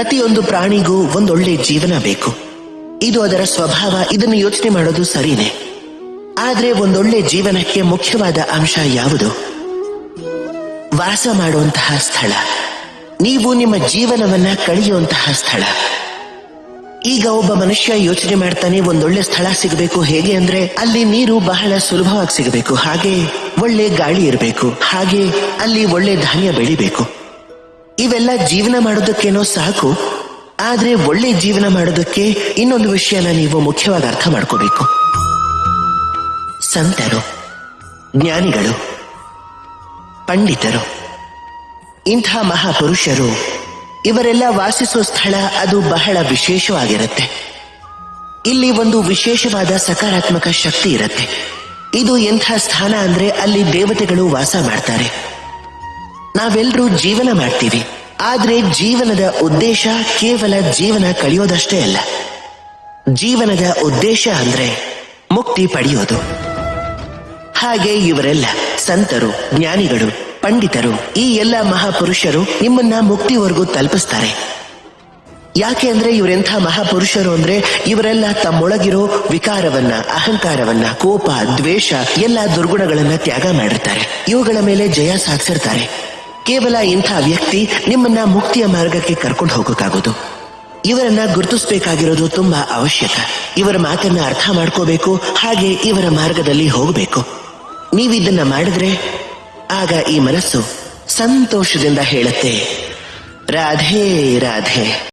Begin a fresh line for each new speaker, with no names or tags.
ಪ್ರತಿಯೊಂದು ಪ್ರಾಣಿಗೂ ಒಂದೊಳ್ಳೆ ಜೀವನ ಬೇಕು. ಇದು ಅದರ ಸ್ವಭಾವ, ಇದನ್ನು ಯೋಚನೆ ಮಾಡೋದು ಸರಿನೇ. ಆದ್ರೆ ಒಂದೊಳ್ಳೆ ಜೀವನಕ್ಕೆ ಮುಖ್ಯವಾದ ಅಂಶ ಯಾವುದು? ವಾಸ ಮಾಡುವಂತಹ ಸ್ಥಳ. ನೀವು ನಿಮ್ಮ ಜೀವನವನ್ನ ಕಳೆಯುವಂತಹ ಸ್ಥಳ. ಈಗ ಒಬ್ಬ ಮನುಷ್ಯ ಯೋಚನೆ ಮಾಡ್ತಾನೆ, ಒಂದೊಳ್ಳೆ ಸ್ಥಳ ಸಿಗಬೇಕು ಹೇಗೆ ಅಂದ್ರೆ, ಅಲ್ಲಿ ನೀರು ಬಹಳ ಸುಲಭವಾಗಿ ಸಿಗಬೇಕು. ಹಾಗೆ ಒಳ್ಳೆ ಗಾಳಿ ಇರಬೇಕು. ಹಾಗೆ ಅಲ್ಲಿ ಒಳ್ಳೆ ಧಾನ್ಯ ಬೆಳಿಬೇಕು. ಇವೆಲ್ಲ ಜೀವನ ಮಾಡೋದಕ್ಕೇನೋ ಸಾಕು, ಆದ್ರೆ ಒಳ್ಳೆ ಜೀವನ ಮಾಡೋದಕ್ಕೆ ಇನ್ನೊಂದು ವಿಷಯನ ನೀವು ಮುಖ್ಯವಾಗಿ ಅರ್ಥ ಮಾಡ್ಕೋಬೇಕು. ಸಂತರು, ಜ್ಞಾನಿಗಳು, ಪಂಡಿತರು, ಇಂಥ ಮಹಾಪುರುಷರು, ಇವರೆಲ್ಲ ವಾಸಿಸುವ ಸ್ಥಳ ಅದು ಬಹಳ ವಿಶೇಷವಾಗಿರುತ್ತೆ. ಇಲ್ಲಿ ಒಂದು ವಿಶೇಷವಾದ ಸಕಾರಾತ್ಮಕ ಶಕ್ತಿ ಇರುತ್ತೆ. ಇದು ಎಂಥ ಸ್ಥಾನ ಅಂದ್ರೆ ಅಲ್ಲಿ ದೇವತೆಗಳು ವಾಸ ಮಾಡ್ತಾರೆ. ನಾವೆಲ್ಲರೂ ಜೀವನ ಮಾಡ್ತೀವಿ. ಆದ್ರೆ ಜೀವನದ ಉದ್ದೇಶ ಕೇವಲ ಜೀವನ ಕಳೆಯೋದಷ್ಟೇ ಅಲ್ಲ. ಜೀವನದ ಉದ್ದೇಶ ಅಂದ್ರೆ ಮುಕ್ತಿ ಪಡೆಯೋದು. ಹಾಗೆ ಇವರೆಲ್ಲ ಸಂತರು, ಜ್ಞಾನಿಗಳು, ಪಂಡಿತರು, ಈ ಎಲ್ಲ ಮಹಾಪುರುಷರು ನಿಮ್ಮನ್ನ ಮುಕ್ತಿವರೆಗೂ ತಲುಪಿಸ್ತಾರೆ. ಯಾಕೆ ಅಂದ್ರೆ ಇವರೆಂಥ ಮಹಾಪುರುಷರು ಅಂದ್ರೆ ಇವರೆಲ್ಲ ತಮ್ಮೊಳಗಿರೋ ವಿಕಾರವನ್ನ, ಅಹಂಕಾರವನ್ನ, ಕೋಪ, ದ್ವೇಷ, ಎಲ್ಲ ದುರ್ಗುಣಗಳನ್ನ ತ್ಯಾಗ ಮಾಡಿರ್ತಾರೆ. ಇವುಗಳ ಮೇಲೆ ಜಯ ಸಾಧಿಸಿರ್ತಾರೆ. ಕೇವಲ ಇಂಥ ವ್ಯಕ್ತಿ ನಿಮ್ಮನ್ನ ಮುಕ್ತಿಯ ಮಾರ್ಗಕ್ಕೆ ಕರ್ಕೊಂಡು ಹೋಗೋಕ್ಕಾಗೋದು. ಇವರನ್ನ ಗುರುತಿಸಬೇಕಾಗಿರೋದು ತುಂಬಾ ಅವಶ್ಯಕ. ಇವರ ಮಾತನ್ನ ಅರ್ಥ ಮಾಡ್ಕೋಬೇಕು, ಹಾಗೆ ಇವರ ಮಾರ್ಗದಲ್ಲಿ ಹೋಗಬೇಕು. ನೀವಿದನ್ನ ಮಾಡಿದ್ರೆ ಆಗ ಈ ಮನಸ್ಸು ಸಂತೋಷದಿಂದ ಹೇಳುತ್ತೆ. ರಾಧೇ, ರಾಧೆ.